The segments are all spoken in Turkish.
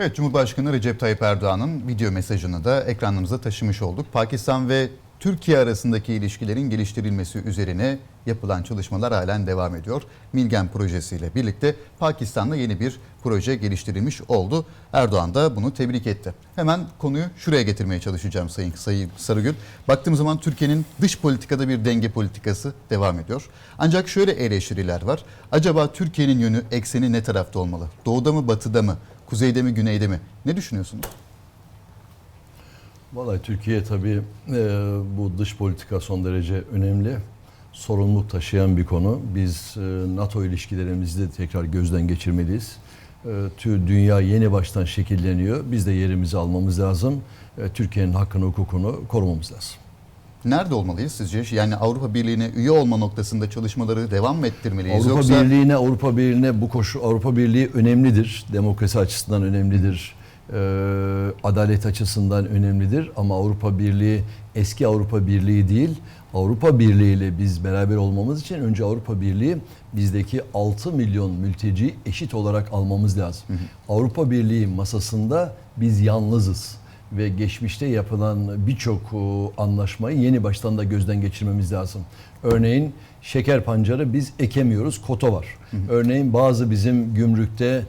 Evet, Cumhurbaşkanı Recep Tayyip Erdoğan'ın video mesajını da ekranımıza taşımış olduk. Pakistan ve Türkiye arasındaki ilişkilerin geliştirilmesi üzerine yapılan çalışmalar halen devam ediyor. Milgen projesiyle birlikte Pakistan'da yeni bir proje geliştirilmiş oldu. Erdoğan da bunu tebrik etti. Hemen konuyu şuraya getirmeye çalışacağım Sayın, Sayın Sarıgül. Baktığım zaman Türkiye'nin dış politikada bir denge politikası devam ediyor. Ancak şöyle eleştiriler var. Acaba Türkiye'nin yönü ekseni ne tarafta olmalı? Doğuda mı batıda mı? Kuzeyde mi güneyde mi? Ne düşünüyorsunuz? Vallahi Türkiye tabii e, bu dış politika son derece önemli. Sorumluluk taşıyan bir konu. Biz e, NATO ilişkilerimizi de tekrar gözden geçirmeliyiz. E, tüm dünya yeni baştan şekilleniyor. Biz de yerimizi almamız lazım. E, Türkiye'nin hakkını, hukukunu korumamız lazım. Nerede olmalıyız sizce? Yani Avrupa Birliği'ne üye olma noktasında çalışmaları devam mı ettirmeliyiz? Avrupa Yoksa Birliği'ne Avrupa Birliği'ne bu koşu Avrupa Birliği önemlidir. Demokrasi açısından önemlidir. Ee, adalet açısından önemlidir ama Avrupa Birliği eski Avrupa Birliği değil. Avrupa Birliği ile biz beraber olmamız için önce Avrupa Birliği bizdeki 6 milyon mülteci eşit olarak almamız lazım. Avrupa Birliği masasında biz yalnızız ve geçmişte yapılan birçok e, anlaşmayı yeni baştan da gözden geçirmemiz lazım. Örneğin şeker pancarı biz ekemiyoruz, kota var. Örneğin bazı bizim gümrükte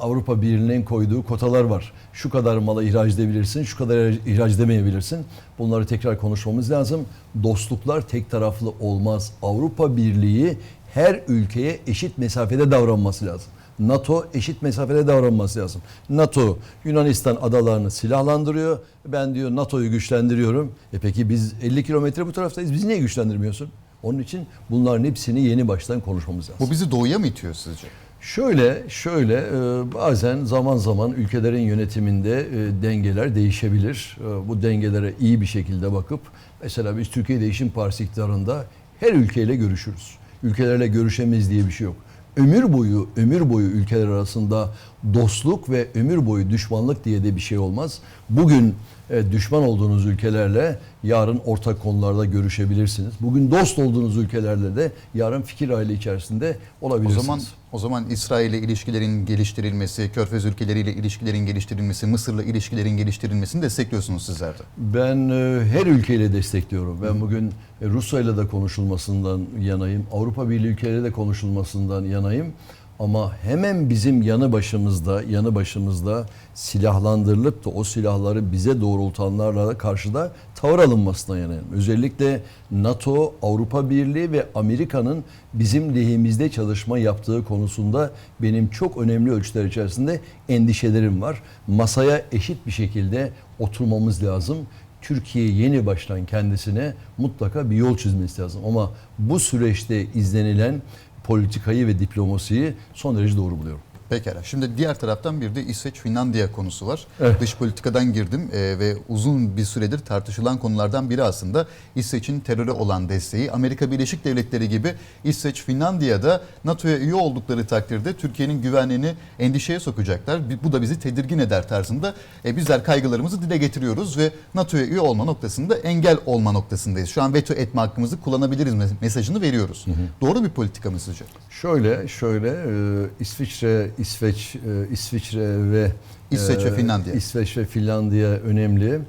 Avrupa Birliği'nin koyduğu kotalar var. Şu kadar mala ihraç edebilirsin, şu kadar ihraç edemeyebilirsin. Bunları tekrar konuşmamız lazım. Dostluklar tek taraflı olmaz. Avrupa Birliği her ülkeye eşit mesafede davranması lazım. NATO eşit mesafede davranması lazım. NATO Yunanistan adalarını silahlandırıyor. Ben diyor NATO'yu güçlendiriyorum. E peki biz 50 kilometre bu taraftayız. Biz niye güçlendirmiyorsun? Onun için bunların hepsini yeni baştan konuşmamız lazım. bu bizi doğuya mı itiyor sizce? Şöyle, şöyle e, bazen zaman zaman ülkelerin yönetiminde e, dengeler değişebilir. E, Bu dengelere iyi bir şekilde bakıp mesela biz Türkiye Değişim Partisi iktidarında her ülkeyle görüşürüz. Ülkelerle görüşemeyiz diye bir şey yok. Ömür boyu, ömür boyu ülkeler arasında dostluk ve ömür boyu düşmanlık diye de bir şey olmaz. Bugün düşman olduğunuz ülkelerle yarın ortak konularda görüşebilirsiniz. Bugün dost olduğunuz ülkelerle de yarın fikir aile içerisinde O olabilirsiniz. zaman o zaman İsrail ile ilişkilerin geliştirilmesi, Körfez ülkeleriyle ilişkilerin geliştirilmesi, Mısır'la ilişkilerin geliştirilmesini destekliyorsunuz sizler de. Ben e, her ülkeyle destekliyorum. Ben bugün e, Rusya ile de konuşulmasından yanayım. Avrupa Birliği ülkeleriyle de konuşulmasından yanayım. Ama hemen bizim yanı başımızda, yanı başımızda silahlandırılıp da o silahları bize doğrultanlarla da karşıda tavır alınmasına yanayım. Özellikle NATO, Avrupa Birliği ve Amerika'nın bizim lehimizde çalışma yaptığı konusunda benim çok önemli ölçüler içerisinde endişelerim var. Masaya eşit bir şekilde oturmamız lazım. Türkiye yeni baştan kendisine mutlaka bir yol çizmesi lazım. Ama bu süreçte izlenilen politikayı ve diplomasiyi son derece doğru buluyorum. Pekala. Şimdi diğer taraftan bir de İsveç-Finlandiya konusu var. Evet. Dış politikadan girdim e, ve uzun bir süredir tartışılan konulardan biri aslında İsveç'in teröre olan desteği. Amerika Birleşik Devletleri gibi İsveç-Finlandiya'da NATO'ya üye oldukları takdirde Türkiye'nin güvenliğini endişeye sokacaklar. Bu da bizi tedirgin eder tarzında. E, bizler kaygılarımızı dile getiriyoruz ve NATO'ya üye olma noktasında engel olma noktasındayız. Şu an veto etme hakkımızı kullanabiliriz mes- mesajını veriyoruz. Doğru bir politika mı sizce? Şöyle, şöyle e, İsviçre, İsveç, e, İsviçre ve e, İsveç ve Finlandiya. İsveç ve Finlandiya önemli.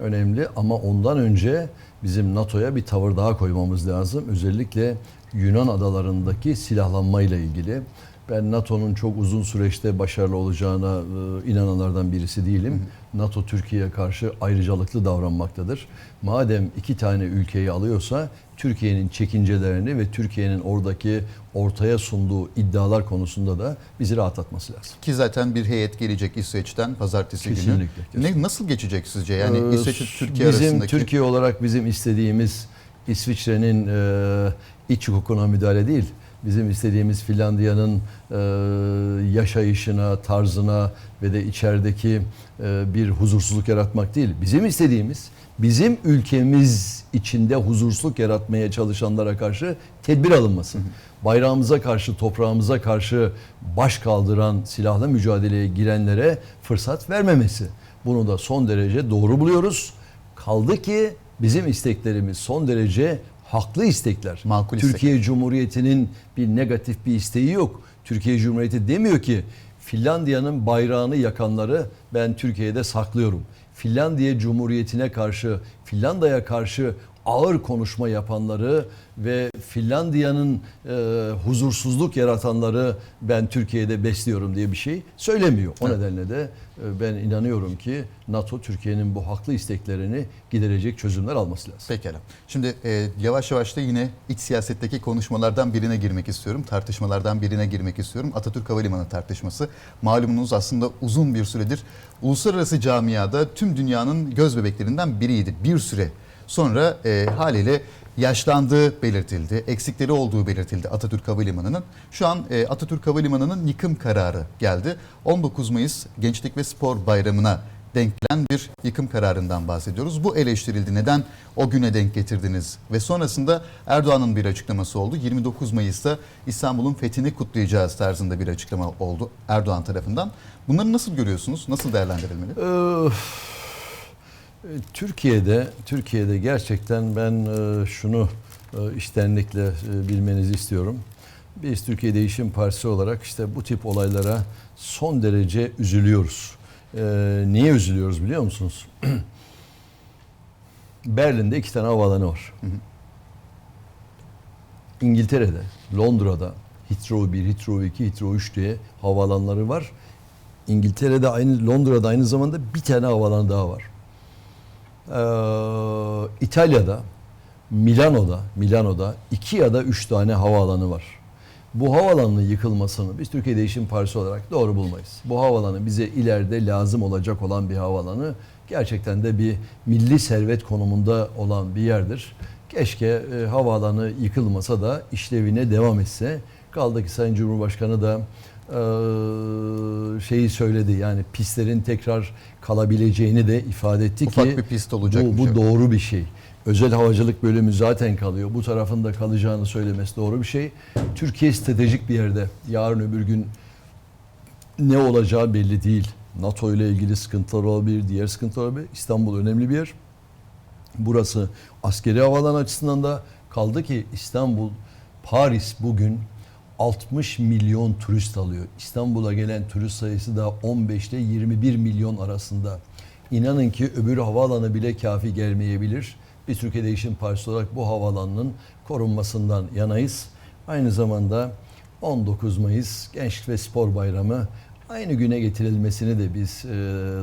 Önemli ama ondan önce bizim NATO'ya bir tavır daha koymamız lazım. Özellikle Yunan adalarındaki silahlanmayla ilgili. Ben NATO'nun çok uzun süreçte başarılı olacağına e, inananlardan birisi değilim. NATO Türkiye'ye karşı ayrıcalıklı davranmaktadır. Madem iki tane ülkeyi alıyorsa Türkiye'nin çekincelerini ve Türkiye'nin oradaki ortaya sunduğu iddialar konusunda da bizi rahatlatması lazım. Ki zaten bir heyet gelecek İsveç'ten pazartesi Kesinlikle, günü. Ne nasıl geçecek sizce? Yani Ee, İsveç Türkiye bizim arasındaki Türkiye olarak bizim istediğimiz İsviçre'nin e, iç hukukuna müdahale değil. Bizim istediğimiz Finlandiya'nın e, yaşayışına, tarzına ve de içerideki e, bir huzursuzluk yaratmak değil. Bizim istediğimiz bizim ülkemiz içinde huzursuzluk yaratmaya çalışanlara karşı tedbir alınması. Bayrağımıza karşı, toprağımıza karşı baş kaldıran silahlı mücadeleye girenlere fırsat vermemesi. Bunu da son derece doğru buluyoruz. Kaldı ki bizim isteklerimiz son derece haklı istekler. Makul Türkiye Cumhuriyeti'nin bir negatif bir isteği yok. Türkiye Cumhuriyeti demiyor ki Finlandiya'nın bayrağını yakanları ben Türkiye'de saklıyorum. Finlandiya Cumhuriyeti'ne karşı, Finlandiya'ya karşı ağır konuşma yapanları ve Finlandiya'nın e, huzursuzluk yaratanları ben Türkiye'de besliyorum diye bir şey söylemiyor. O nedenle de e, ben inanıyorum ki NATO Türkiye'nin bu haklı isteklerini giderecek çözümler alması lazım. Pekala. Şimdi e, yavaş yavaş da yine iç siyasetteki konuşmalardan birine girmek istiyorum. Tartışmalardan birine girmek istiyorum. Atatürk Havalimanı tartışması. Malumunuz aslında uzun bir süredir uluslararası camiada tüm dünyanın göz bebeklerinden biriydi. Bir süre sonra e, haliyle yaşlandığı belirtildi, eksikleri olduğu belirtildi Atatürk Havalimanı'nın. Şu an e, Atatürk Havalimanı'nın yıkım kararı geldi. 19 Mayıs Gençlik ve Spor Bayramı'na denk gelen bir yıkım kararından bahsediyoruz. Bu eleştirildi. Neden o güne denk getirdiniz? Ve sonrasında Erdoğan'ın bir açıklaması oldu. 29 Mayıs'ta İstanbul'un fethini kutlayacağız tarzında bir açıklama oldu Erdoğan tarafından. Bunları nasıl görüyorsunuz? Nasıl değerlendirilmeli? Ee, Türkiye'de Türkiye'de gerçekten ben e, şunu e, içtenlikle e, bilmenizi istiyorum. Biz Türkiye Değişim Partisi olarak işte bu tip olaylara son derece üzülüyoruz. Niye üzülüyoruz biliyor musunuz? Berlin'de iki tane havaalanı var. İngiltere'de, Londra'da Heathrow 1, Heathrow 2, Heathrow 3 diye havaalanları var. İngiltere'de aynı Londra'da aynı zamanda bir tane havaalanı daha var. Ee, İtalya'da Milano'da Milano'da iki ya da üç tane havaalanı var. Bu havaalanının yıkılmasını biz Türkiye Değişim Partisi olarak doğru bulmayız. Bu havaalanı bize ileride lazım olacak olan bir havaalanı gerçekten de bir milli servet konumunda olan bir yerdir. Keşke e, havaalanı yıkılmasa da işlevine devam etse. Kaldı ki Sayın Cumhurbaşkanı da e, şeyi söyledi yani pistlerin tekrar kalabileceğini de ifade etti Ufak ki bir pist olacak bu, bu doğru bir şey. Özel havacılık bölümü zaten kalıyor. Bu tarafında kalacağını söylemesi doğru bir şey. Türkiye stratejik bir yerde. Yarın öbür gün ne olacağı belli değil. NATO ile ilgili sıkıntılar olabilir, diğer sıkıntılar olabilir. İstanbul önemli bir yer. Burası askeri havalan açısından da kaldı ki İstanbul, Paris bugün 60 milyon turist alıyor. İstanbul'a gelen turist sayısı da 15 ile 21 milyon arasında. İnanın ki öbür havaalanı bile kafi gelmeyebilir. Biz Türkiye Değişim Partisi olarak bu havaalanının korunmasından yanayız. Aynı zamanda 19 Mayıs Gençlik ve Spor Bayramı aynı güne getirilmesini de biz e,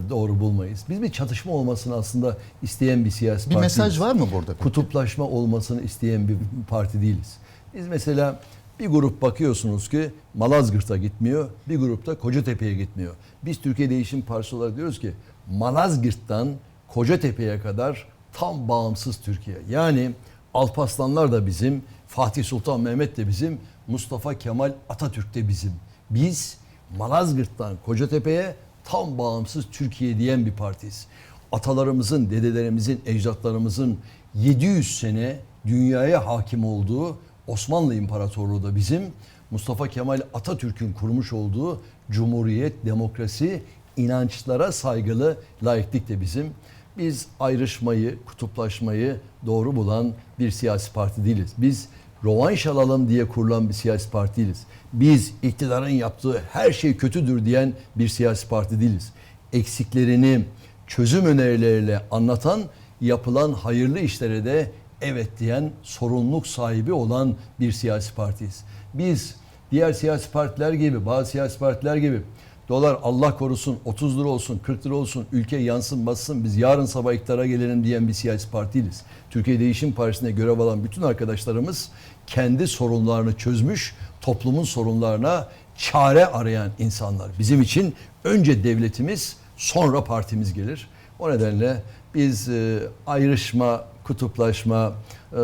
doğru bulmayız. Biz bir çatışma olmasını aslında isteyen bir siyasi Bir parti mesaj değiliz. var mı burada? peki? Kutuplaşma olmasını isteyen bir parti değiliz. Biz mesela bir grup bakıyorsunuz ki Malazgirt'a gitmiyor, bir grup da Kocatepe'ye gitmiyor. Biz Türkiye Değişim Partisi olarak diyoruz ki Malazgirt'tan Kocatepe'ye kadar tam bağımsız Türkiye. Yani Alparslanlar da bizim, Fatih Sultan Mehmet de bizim, Mustafa Kemal Atatürk de bizim. Biz Malazgirt'tan Kocatepe'ye tam bağımsız Türkiye diyen bir partiyiz. Atalarımızın, dedelerimizin, ecdatlarımızın 700 sene dünyaya hakim olduğu Osmanlı İmparatorluğu da bizim. Mustafa Kemal Atatürk'ün kurmuş olduğu Cumhuriyet, demokrasi, inançlara saygılı laiklik de bizim. Biz ayrışmayı, kutuplaşmayı doğru bulan bir siyasi parti değiliz. Biz rovanş alalım diye kurulan bir siyasi parti değiliz. Biz iktidarın yaptığı her şey kötüdür diyen bir siyasi parti değiliz. Eksiklerini çözüm önerileriyle anlatan, yapılan hayırlı işlere de evet diyen, sorumluluk sahibi olan bir siyasi partiyiz. Biz diğer siyasi partiler gibi, bazı siyasi partiler gibi dolar Allah korusun 30 lira olsun 40 lira olsun ülke yansın bassın biz yarın sabah iktidara gelelim diyen bir siyasi partiyiz. Türkiye Değişim Partisi'nde görev alan bütün arkadaşlarımız kendi sorunlarını çözmüş, toplumun sorunlarına çare arayan insanlar. Bizim için önce devletimiz sonra partimiz gelir. O nedenle biz e, ayrışma, kutuplaşma, e,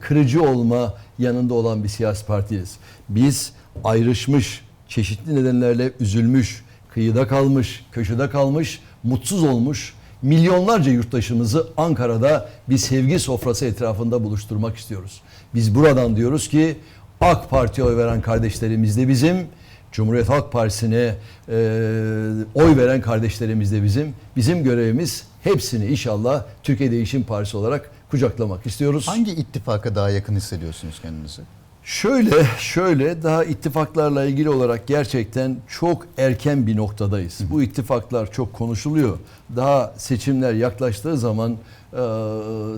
kırıcı olma yanında olan bir siyasi partiyiz. Biz ayrışmış, çeşitli nedenlerle üzülmüş, kıyıda kalmış, köşede kalmış, mutsuz olmuş milyonlarca yurttaşımızı Ankara'da bir sevgi sofrası etrafında buluşturmak istiyoruz. Biz buradan diyoruz ki AK Parti'ye oy veren kardeşlerimiz de bizim, Cumhuriyet Halk Partisi'ne e, oy veren kardeşlerimiz de bizim. Bizim görevimiz hepsini inşallah Türkiye Değişim Partisi olarak kucaklamak istiyoruz. Hangi ittifaka daha yakın hissediyorsunuz kendinizi? Şöyle, şöyle daha ittifaklarla ilgili olarak gerçekten çok erken bir noktadayız. Bu ittifaklar çok konuşuluyor. Daha seçimler yaklaştığı zaman e,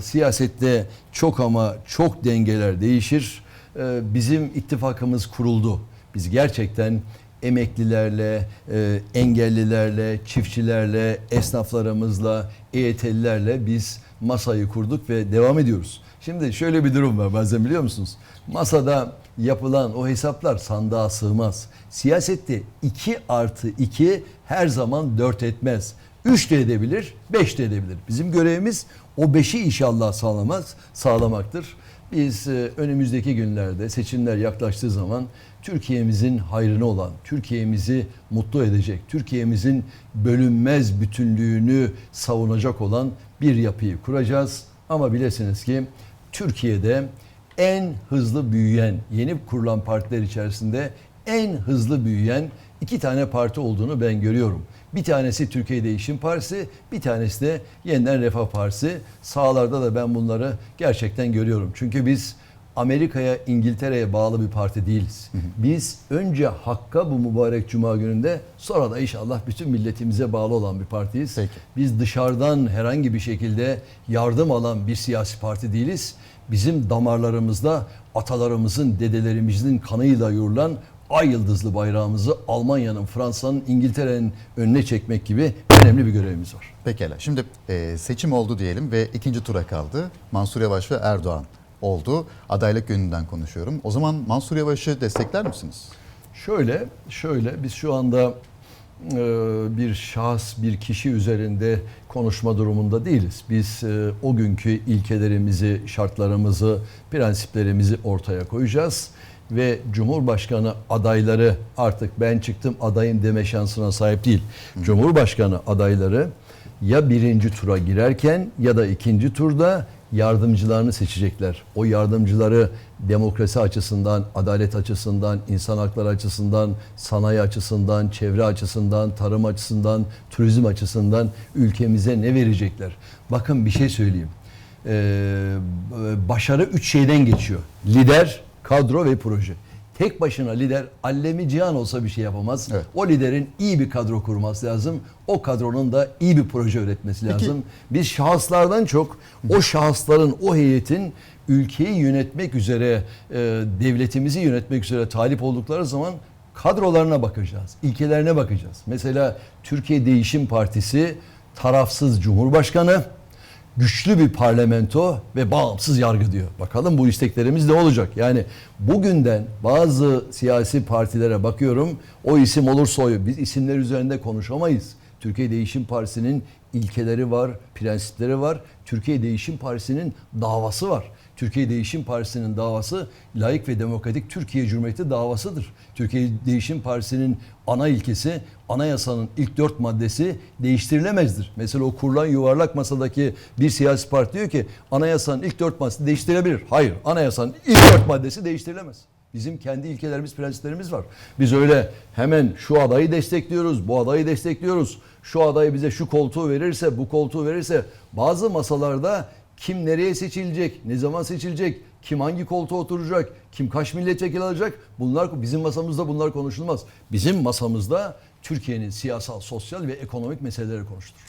siyasette çok ama çok dengeler değişir. E, bizim ittifakımız kuruldu. Biz gerçekten emeklilerle, e, engellilerle, çiftçilerle, esnaflarımızla, EYT'lilerle biz masayı kurduk ve devam ediyoruz. Şimdi şöyle bir durum var bazen biliyor musunuz? Masada yapılan o hesaplar sandığa sığmaz. Siyasette 2 artı 2 her zaman 4 etmez. 3 de edebilir, 5 de edebilir. Bizim görevimiz o 5'i inşallah sağlamaz, sağlamaktır. Biz e, önümüzdeki günlerde seçimler yaklaştığı zaman Türkiye'mizin hayrına olan, Türkiye'mizi mutlu edecek, Türkiye'mizin bölünmez bütünlüğünü savunacak olan bir yapıyı kuracağız. Ama bilesiniz ki Türkiye'de en hızlı büyüyen, yeni kurulan partiler içerisinde en hızlı büyüyen iki tane parti olduğunu ben görüyorum. Bir tanesi Türkiye Değişim Partisi, bir tanesi de Yeniden Refah Partisi. Sağlarda da ben bunları gerçekten görüyorum. Çünkü biz Amerika'ya, İngiltere'ye bağlı bir parti değiliz. Biz önce Hakk'a bu mübarek Cuma gününde sonra da inşallah bütün milletimize bağlı olan bir partiyiz. Peki. Biz dışarıdan herhangi bir şekilde yardım alan bir siyasi parti değiliz. Bizim damarlarımızda atalarımızın, dedelerimizin kanıyla yorulan ay yıldızlı bayrağımızı Almanya'nın, Fransa'nın, İngiltere'nin önüne çekmek gibi önemli bir görevimiz var. Pekala. Şimdi e, seçim oldu diyelim ve ikinci tura kaldı. Mansur Yavaş ve Erdoğan oldu. Adaylık yönünden konuşuyorum. O zaman Mansur Yavaş'ı destekler misiniz? Şöyle, şöyle biz şu anda e, bir şahıs, bir kişi üzerinde konuşma durumunda değiliz. Biz e, o günkü ilkelerimizi, şartlarımızı, prensiplerimizi ortaya koyacağız ve Cumhurbaşkanı adayları artık ben çıktım adayım deme şansına sahip değil. Cumhurbaşkanı adayları ya birinci tura girerken ya da ikinci turda yardımcılarını seçecekler. O yardımcıları demokrasi açısından, adalet açısından, insan hakları açısından, sanayi açısından, çevre açısından, tarım açısından, turizm açısından ülkemize ne verecekler? Bakın bir şey söyleyeyim. Ee, başarı üç şeyden geçiyor. Lider, kadro ve proje. Tek başına lider allemi cihan olsa bir şey yapamaz. Evet. O liderin iyi bir kadro kurması lazım. O kadronun da iyi bir proje üretmesi Peki- lazım. Biz şahıslardan çok o şahısların, o heyetin ülkeyi yönetmek üzere, e, devletimizi yönetmek üzere talip oldukları zaman kadrolarına bakacağız, ilkelerine bakacağız. Mesela Türkiye Değişim Partisi tarafsız cumhurbaşkanı, güçlü bir parlamento ve bağımsız yargı diyor. Bakalım bu isteklerimiz ne olacak? Yani bugünden bazı siyasi partilere bakıyorum. O isim olursa oyu. Biz isimler üzerinde konuşamayız. Türkiye Değişim Partisi'nin ilkeleri var, prensipleri var. Türkiye Değişim Partisi'nin davası var. Türkiye Değişim Partisi'nin davası layık ve demokratik Türkiye Cumhuriyeti davasıdır. Türkiye Değişim Partisi'nin ana ilkesi anayasanın ilk dört maddesi değiştirilemezdir. Mesela o kurulan yuvarlak masadaki bir siyasi parti diyor ki anayasanın ilk dört maddesi değiştirilebilir. Hayır anayasanın ilk dört maddesi değiştirilemez. Bizim kendi ilkelerimiz, prensiplerimiz var. Biz öyle hemen şu adayı destekliyoruz, bu adayı destekliyoruz. Şu aday bize şu koltuğu verirse, bu koltuğu verirse bazı masalarda kim nereye seçilecek, ne zaman seçilecek, kim hangi koltuğa oturacak, kim kaç milletvekili alacak bunlar bizim masamızda bunlar konuşulmaz. Bizim masamızda Türkiye'nin siyasal, sosyal ve ekonomik meseleleri konuşulur.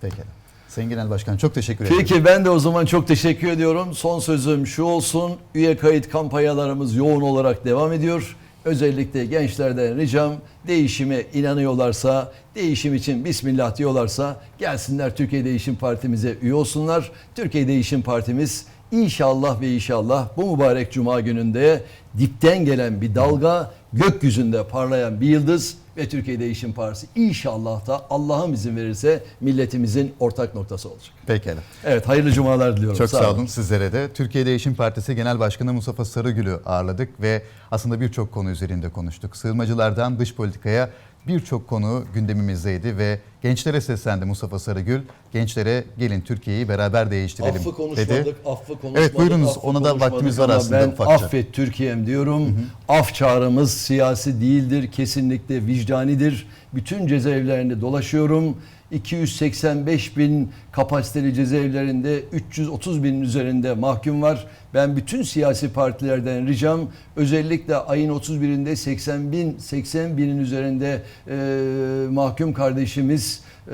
Pekala. Sayın Genel Başkan çok teşekkür ederim. Peki ben de o zaman çok teşekkür ediyorum. Son sözüm şu olsun. Üye kayıt kampanyalarımız yoğun olarak devam ediyor. Özellikle gençlerden ricam değişime inanıyorlarsa, değişim için Bismillah diyorlarsa gelsinler Türkiye Değişim Partimize üye olsunlar. Türkiye Değişim Partimiz inşallah ve inşallah bu mübarek cuma gününde dipten gelen bir dalga, gökyüzünde parlayan bir yıldız ve Türkiye Değişim Partisi inşallah da Allah'ın izin verirse milletimizin ortak noktası olacak. Pekala. Evet hayırlı cumalar diliyorum. Çok sağ olun sizlere de. Türkiye Değişim Partisi Genel Başkanı Mustafa Sarıgül'ü ağırladık ve aslında birçok konu üzerinde konuştuk. Sığınmacılardan dış politikaya birçok konu gündemimizdeydi ve gençlere seslendi Mustafa Sarıgül. Gençlere gelin Türkiye'yi beraber değiştirelim Affı konuşmadık, dedi. affı konuşmadık. Evet, buyurunuz. affı Ona da vaktimiz var aslında Ben ufakça. affet Türkiye'm diyorum. Af çağrımız siyasi değildir, kesinlikle vicdanidir. Bütün cezaevlerinde dolaşıyorum. 285 bin kapasiteli cezaevlerinde 330 binin üzerinde mahkum var. Ben bütün siyasi partilerden ricam özellikle ayın 31'inde 80 bin 80 binin üzerinde e, mahkum kardeşimiz e,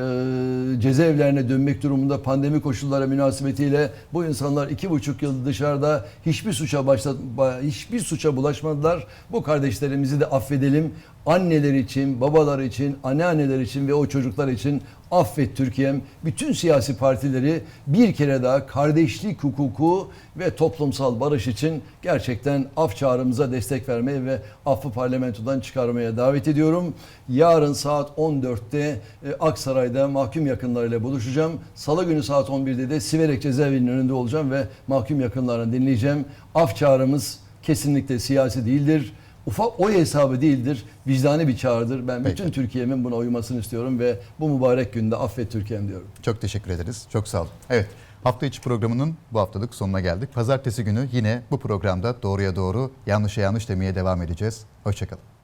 cezaevlerine dönmek durumunda pandemi koşulları münasebetiyle bu insanlar iki buçuk yıl dışarıda hiçbir suça başla, ba- hiçbir suça bulaşmadılar. Bu kardeşlerimizi de affedelim. Anneler için, babalar için, anneanneler için ve o çocuklar için affet Türkiye'm. Bütün siyasi partileri bir kere daha kardeşlik hukuku ve toplumsal barış için gerçekten af çağrımıza destek vermeye ve affı parlamentodan çıkarmaya davet ediyorum. Yarın saat 14'te e, Aksaray'da mahkum yakınlarıyla buluşacağım. Salı günü saat 11'de de Siverek cezaevinin önünde olacağım ve mahkum yakınlarını dinleyeceğim. Af çağrımız kesinlikle siyasi değildir. Ufak oy hesabı değildir. Vicdani bir çağrıdır. Ben bütün Peki. Türkiye'min buna uymasını istiyorum ve bu mübarek günde affet Türkiye'm diyorum. Çok teşekkür ederiz. Çok sağ olun. Evet. Hafta içi programının bu haftalık sonuna geldik. Pazartesi günü yine bu programda doğruya doğru, yanlışa yanlış demeye devam edeceğiz. Hoşçakalın.